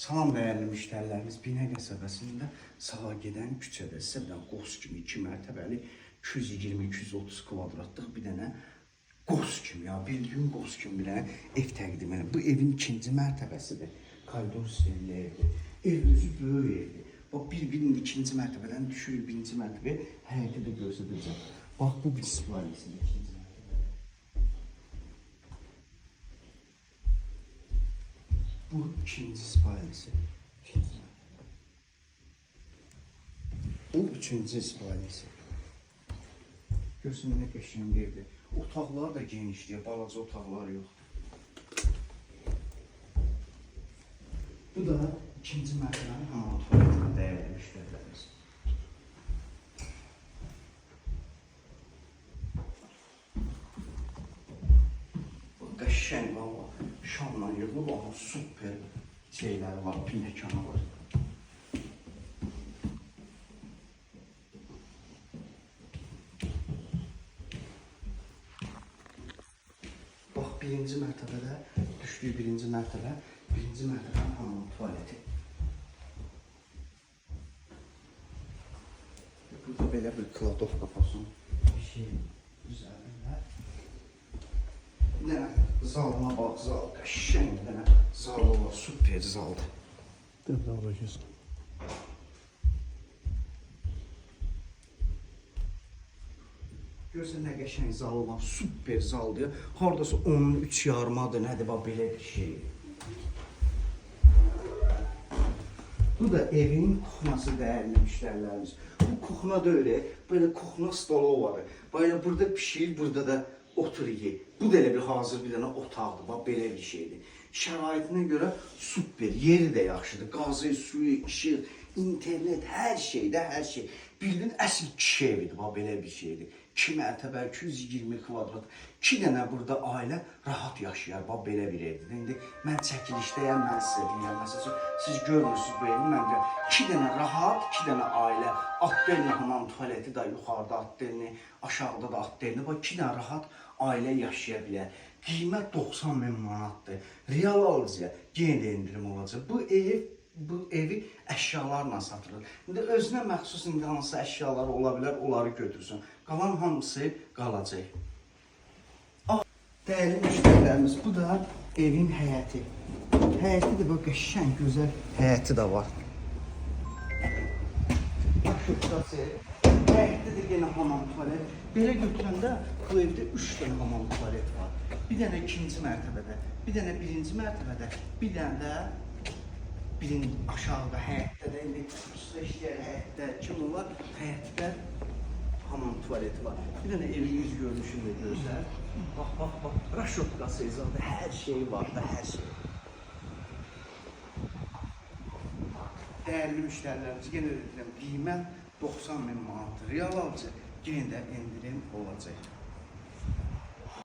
Salam dəyərli müştərilərimiz Binə qəsəbəsində sağa gedən küçədə sizə bir dənə qos kimi 2 mərtəbəli 220-230 kvadratlıq bir dənə qos kimi ya bildiğin qos kimi bir dənə ev təqdim edirəm. Bu evin ikinci mərtəbəsidir. Koridor stilli evdir. Ev özü böyük evdir. Bax bir-birinin ikinci mərtəbədən düşürük birinci mərtəbəyə həyəti də göstərəcəm. Bax bu bir sifarişdir ikinci Bu ikinci. İkinci. Bu üçüncü siparişi. Görsün nə qəşəng evdir. Otaqlar da genişdir, balaca otaqlar yoxdur. Bu da ikinci mərtəbənin hamam tualetində dəyərli müştərilərimiz. Bu qəşəng valla şamla yığılıb amma super şeyləri var, pilləkəni var. Bax birinci mərtəbədə düşdüyü birinci mərtəbə, birinci mərtəbənin hamam tualeti. Burada belə bir kladovka fason bir şey üzərində. Bir zalına bax, zal qəşəng bir dənə zalı var, super zaldır. Dobra, bakıyorsun. Görsən nə qəşəng zalı var, super zaldır. Hardasa onun 3 yarımadır, nədir bax belə bir şey. Bu da evin kuxnası dəyərli müştərilərimiz. Bu kuxna da öyle, böyle kuxna stolu var. Böyle burada pişir, burada da oturuyor. Bu da elə bir hazır bir dənə otaqdır, bax belə bir şeydir. Şəraitinə görə super, yeri də yaxşıdır. Qazı, suyu, işıq, internet, hər şeydə hər şey. Bildin əsl kişi evidir, bax belə bir şeydir. 2 mərtəbə, 220 kvadrat. 2 dənə burada ailə rahat yaşayar. Bax belə bir evdir. İndi mən çəkilişdəyəm, mən sizə deyirəm. Məsələn, siz görmürsüz bu evi, mən deyirəm. 2 dənə rahat, 2 dənə ailə. Atdelni hamam tualeti də yuxarıda, atdelni aşağıda da atdelni. Bax 2 dənə rahat ailə yaşaya bilər. Qiymət 90 min manatdır. Real alıcıya yenə də indirim olacaq. Bu ev bu evi əşyalarla satılır. İndi özünə məxsus indi hansı əşyalar ola bilər, onları götürsün. Qalan hamısı qalacaq. Ah, dəyərli müştərilərimiz, bu da evin həyəti. Həyəti də bu qəşəng, gözəl həyəti də var. Şurası, həyətdə də yenə hamam tualet. Belə götürəndə bu evdə 3 dənə hamam tualet var. Bir dənə ikinci mərtəbədə, bir dənə birinci mərtəbədə, bir dənə də birin aşağıda həyətdə də indi usta işləyər həyətdə kim var? Həyətdə hamam tualeti var. Bir dənə evin yüz görünüşünü də gözəl. Bax bax bax, raşotkası zadı, hər şey var da, hər şey. Dəyərli müştərilərimiz, yenə deyirəm, qiymət 90 min manatdır. Real alıcı yenə də endirim olacaq.